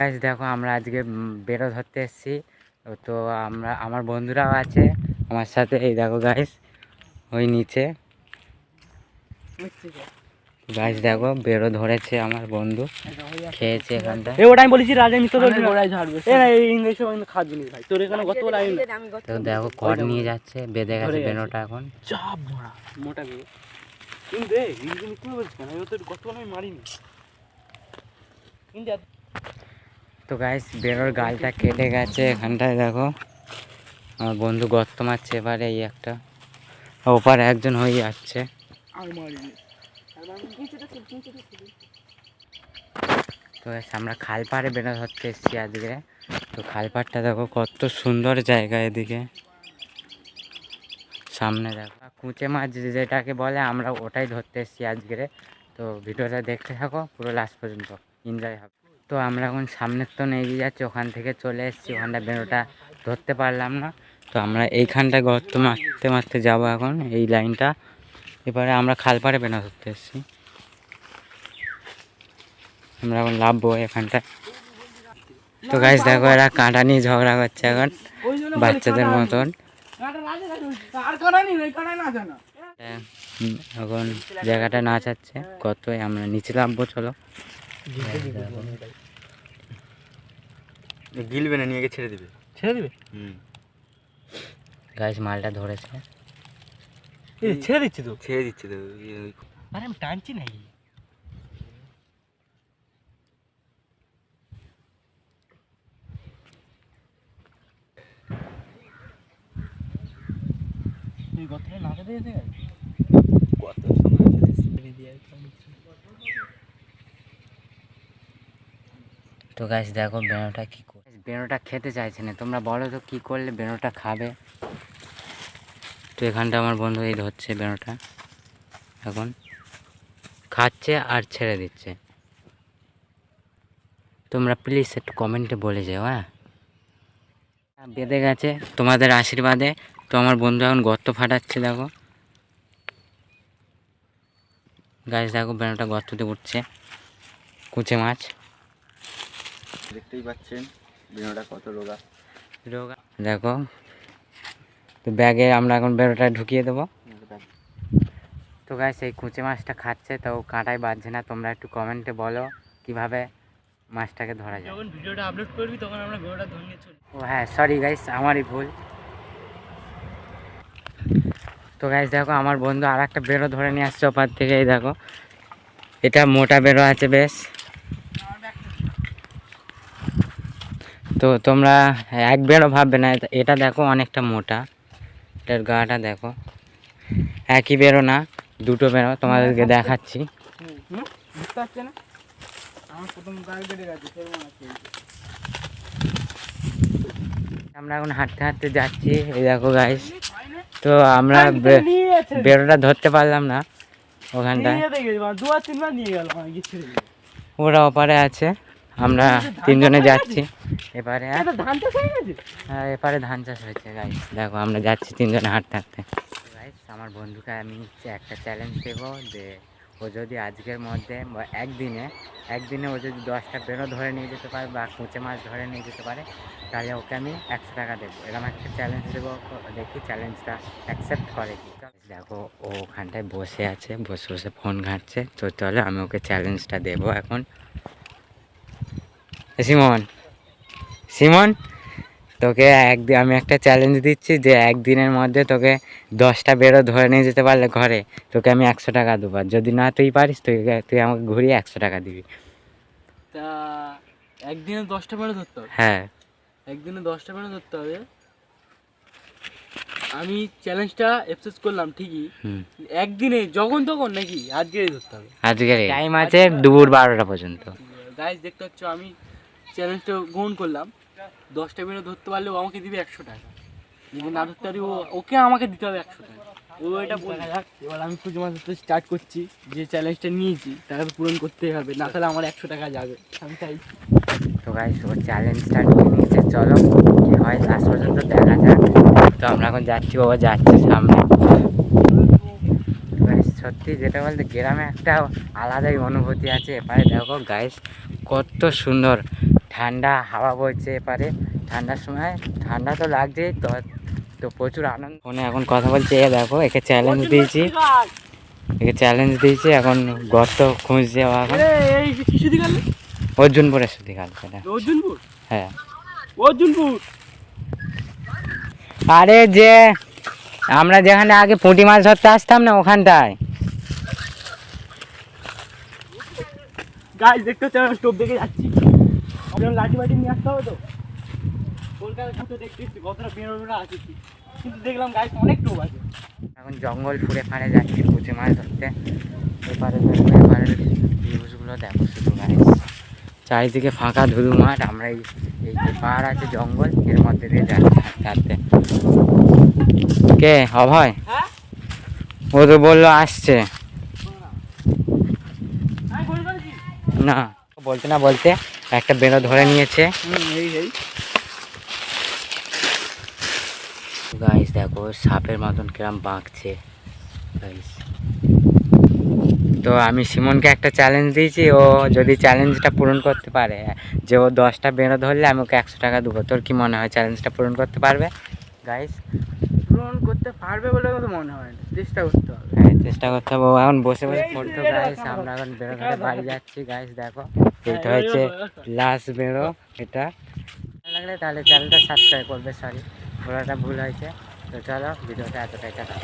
Guys দেখো আমরা আজকে বেরো ধরতে এসেছি। তো আমরা আমার বন্ধুরাও আছে আমার সাথে এই দেখো গাইস ওই নিচে। গাইস দেখো বেরো ধরেছে আমার বন্ধু খেয়েছে এখানটা। এ ওটা আমি বলেছি রাজা মিত্র খাওয়ার জিনিস ভাই। তোর এখানে গত তো দেখো কর নিয়ে যাচ্ছে বেঁধে গেছে বেরোটা এখন। চাপ মোড়া মোটা কিন্তু মারিনি। কিন্তু তো গাইস বেরোর গালটা কেটে গেছে এখানটায়, দেখো। আমার বন্ধু গর্ত মারছে এবারে এই একটা। ওপারে একজন হয়ে যাচ্ছে। তো আমরা খালপাড়ে বেরো ধরতে এসেছি আজকে। তো খালপাড়টা দেখো, কত সুন্দর জায়গা এদিকে। সামনে দেখো কুচে মাছ যেটাকে বলে, আমরা ওটাই ধরতে এসেছি আজকে। তো ভিডিওটা দেখতে থাকো, পুরো লাস্ট পর্যন্ত। এনজয় হবে। তো আমরা এখন সামনের তো এগিয়ে যাচ্ছি, ওখান থেকে চলে এসেছি, ওখানটা বেরোটা ধরতে পারলাম না। তো আমরা এইখানটা গর্ত মারতে মারতে যাব এখন, এই লাইনটা। এবারে আমরা খালপাড়ে বেরো ধরতে এসেছি। আমরা এখন লাভবো এখানটা তো গাইস দেখো এরা কাঁটা নিয়ে ঝগড়া করছে এখন, বাচ্চাদের মতন। নেই এখন জায়গাটা নাচ আছে কত আমরা নিচে নামবো, চলো। গিলবে না নিয়ে গিয়ে ছেড়ে দিবে? ছেড়ে দিবে? হুম। গাইস মালটা ধরেছে। ছেড়ে দিচ্ছি তো। ছেড়ে দিচ্ছে তো আরে আমি টানছি নাকি তুই গতরে নাচা দিয়েছে কত সময় তো গাছ দেখো বেনোটা কি করে খেতে চাইছে না। তোমরা বলো তো কি করলে বেনোটা খাবে? তো এখানটা আমার বন্ধু এই ধরছে বেনোটা এখন খাচ্ছে আর ছেড়ে দিচ্ছে। তোমরা প্লিজ একটু কমেন্টে বলে যাও হ্যাঁ? বেঁধে গেছে তোমাদের আশীর্বাদে। তো আমার বন্ধু এখন গর্ত ফাটাচ্ছে, দেখো। গাছ দেখো বেনোটা গর্ততে উঠছে। কুচে মাছ। দেখতেই পাচ্ছেন বিনোটা কত রোগা। রোগা। দেখো তো ব্যাগে আমরা এখন বেরোটা ঢুকিয়ে দেবো। তো গাছ এই কুচে মাছটা খাচ্ছে তো কাঁটাই বাজছে না তোমরা একটু কমেন্টে বলো কীভাবে মাছটাকে ধরা যায়। যখন ভিডিওটা আপলোড করবি তখন আমরা ভিডিওটা ধরে নিয়ে চলি। ও হ্যাঁ সরি গাইস আমারই ভুল। তো গাইস দেখো আমার বন্ধু আর একটা বেরো ধরে নিয়ে আসছে ওপার থেকে এই দেখো। এটা মোটা বেরো আছে বেশ। তো তোমরা এক বেরো ভাববে না এটা- দেখো অনেকটা মোটা। এটার গাটা দেখো। একই বেরো না দুটো বেরো তোমাদেরকে দেখাচ্ছি। পারছে না? আমার মনে এখন হাঁটতে হাঁটতে যাচ্ছি এই দেখো গাইস তো আমরা বেরোটা ধরতে পারলাম না ওখানটায়। দিল ওরা ওপারে আছে। আমরা তিনজনে যাচ্ছি। এবারে এটা ধান চাষ হয়ে হ্যাঁ এপারে ধান চাষ হয়েছে গাইস দেখো আমরা যাচ্ছি তিনজনে হাঁটতে হাঁটতে। গাইস আমার বন্ধুকে আমি একটা চ্যালেঞ্জ দেবো যে ও যদি আজকের মধ্যে বা একদিনে একদিনে ও যদি দশটা বেরো ধরে নিয়ে যেতে পারে বা কুচে মাছ ধরে নিয়ে যেতে পারে তাহলে ওকে আমি একশো টাকা দেবো। এরকম একটা চ্যালেঞ্জ দেবো দেখি চ্যালেঞ্জটা অ্যাকসেপ্ট করে কি। দেখো ও ওখানটায় বসে আছে বসে বসে ফোন ঘাঁটছে। তো চলো আমি ওকে চ্যালেঞ্জটা দেবো এখন। সিমন। সিমন তোকে একদিন আমি একটা চ্যালেঞ্জ দিচ্ছি যে একদিনের মধ্যে তোকে দশটা বেরো ধরে নিয়ে যেতে পারলে ঘরে তোকে আমি একশো টাকা দেবো। যদি না তুই পারিস তুই তুই আমাকে ঘুরিয়ে একশো টাকা দিবি। তা একদিনে দশটা বেড়ে ধরতে হবে? হ্যাঁ। একদিনে দশটা বেড়ে ধরতে হবে? আমি চ্যালেঞ্জটা অ্যাকসেস করলাম ঠিকই। হুম। একদিনে যখন তখন নাকি আজকেই ধরতে হবে। আজকের টাইম আছে দুপুর বারোটা পর্যন্ত। গাইজ দেখতে পাচ্ছ আমি চ্যালেঞ্জটা গ্রহণ করলাম। দশটা বেরো ধরতে পারলে ও আমাকে দিবে একশো টাকা। যদি না ধরতে পারি ও ওকে আমাকে দিতে হবে একশো টাকা। ও এটা বলে এবার আমি পুজো মাস ধরতে স্টার্ট করছি। যে চ্যালেঞ্জটা নিয়েছি তাকে তো পূরণ করতেই হবে না তাহলে আমার একশো টাকা যাবে। আমি তাই তো গাইস ও চ্যালেঞ্জটা নিয়ে নিচ্ছে চলো। কি হয় লাস্ট পর্যন্ত দেখা যাক। তো আমরা এখন যাচ্ছি বাবা যাচ্ছে সামনে। সত্যি যেটা বলতে গ্রামে একটা আলাদাই অনুভূতি আছে। এপারে দেখো গাইস কত সুন্দর। ঠান্ডা হাওয়া বইছে এপারে। ঠান্ডার সময় ঠান্ডা তো লাগছেই তো তো প্রচুর আনন্দ। ফোনে এখন কথা বলছে এ দেখো একে চ্যালেঞ্জ দিয়েছি। একে চ্যালেঞ্জ দিয়েছি এখন গর্ত খুঁজছে এখন। অর্জুনপুরের সুদি কাল সেটা অর্জুনপুর? হ্যাঁ। অর্জুনপুর? আরে যে আমরা যেখানে আগে পুঁটি মাছ ধরতে আসতাম না ওখানটায়। গাছ দেখতে স্টোভ দেখে যাচ্ছি। লাঠি বাটি নিয়ে আসতে হবে তো? কলকাতা ঘুরতে কতটা কিন্তু দেখলাম গাছ অনেক টোপ আছে। এখন জঙ্গল ফুড়ে ফাড়ে যাচ্ছি পুঁটি মাছ ধরতে। এপারে দেখো ভিউজগুলো দেখো শুধু গাইস চারিদিকে ফাঁকা ধুধু মাঠ আমরা এই এই যে পাহাড় আছে জঙ্গল এর মধ্যে দিয়ে যাচ্ছি হাঁটতে হাঁটতে। কে? অভয়? হ্যাঁ? ও তো বলল আসছে। না। বলতে না বলতে একটা বেরো ধরে নিয়েছে। গাইস দেখো সাপের মতন কিরম বাঁকছে। গাইস তো আমি সিমনকে একটা চ্যালেঞ্জ দিয়েছি ও যদি চ্যালেঞ্জটা পূরণ করতে পারে যে ও দশটা বেরো ধরলে আমি ওকে একশো টাকা দেবো। তোর কি মনে হয় চ্যালেঞ্জটা পূরণ করতে পারবে? গাইস পূরণ করতে পারবে বলে তো মনে হয় না। চেষ্টা করতে হবে। হ্যাঁ চেষ্টা করতে হবে। ও এখন বসে বসে পড়তো গাইস আমরা এখন বেরো ধরে বাড়ি যাচ্ছি গাইস দেখো। এটা হচ্ছে লাস্ট বেরো এটা। ভালো লাগলে তাহলে চ্যানেলটা সাবস্ক্রাইব করবে সরি ঘোরাটা ভুল হয়েছে তো চলো ভিডিওটা এতটাই টাকা